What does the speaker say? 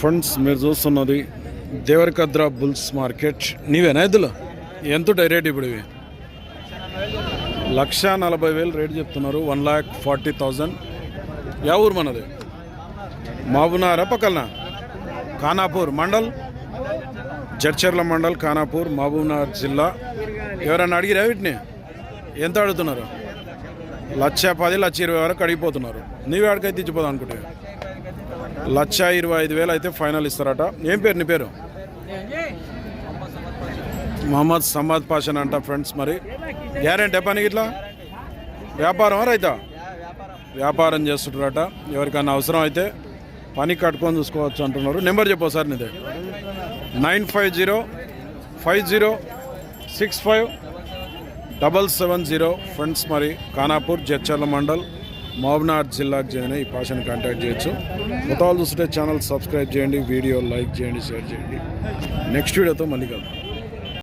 Friends మీరు చూస్తున్నది Devarakadra bulls market. నీవేనా ఎద్దులు ఎంత రేట్ ఇప్పుడు ఇవి? లక్ష నలభై వేలు రేట్ చెప్తున్నారు. One lakh forty thousand. Yeah ఊరు మనది? మహబూనారా పక్కన? ఖానాపూర్ మండల్? జడ్చర్ల మండల్ ఖానాపూర్ మహబూబ్నగర్ జిల్లా. ఎవరైనా అడిగిరా వీటిని? ఎంత అడుగుతున్నారు? లక్ష పది లక్ష ఇరవై వరకు అడిగిపోతున్నారు. నీవే అడిగైతే ఇచ్చిపోదాం అనుకుంటే లక్ష ఇరవై ఐదు వేలు అయితే ఫైనల్ ఇస్తారట. ఏం పేరు నీ పేరు? మహమ్మద్ సమాద్ పాషన్ అంట ఫ్రెండ్స్ మరి. గ్యారెంటీ పనికి ఇట్లా? వ్యాపారం రైతా? వ్యాపారం చేస్తుంటారట. ఎవరికైనా అవసరం అయితే పని కట్టుకొని చూసుకోవచ్చు అంటున్నారు. నెంబర్ చెప్పు సార్ నీదే. Nine five zero five zero six five double seven zero. Friends మరి ఖానాపూర్ జడ్చర్ల మండల్ మహబూబ్నగర్ జిల్లాకు చెందిన ఈ పాషాన్ని కాంటాక్ట్ చేయొచ్చు. కొత్త చూస్తుంటే ఛానల్ సబ్స్క్రైబ్ చేయండి వీడియో లైక్ చేయండి షేర్ చేయండి. నెక్స్ట్ వీడియోతో మళ్ళీ కలుద్దాం.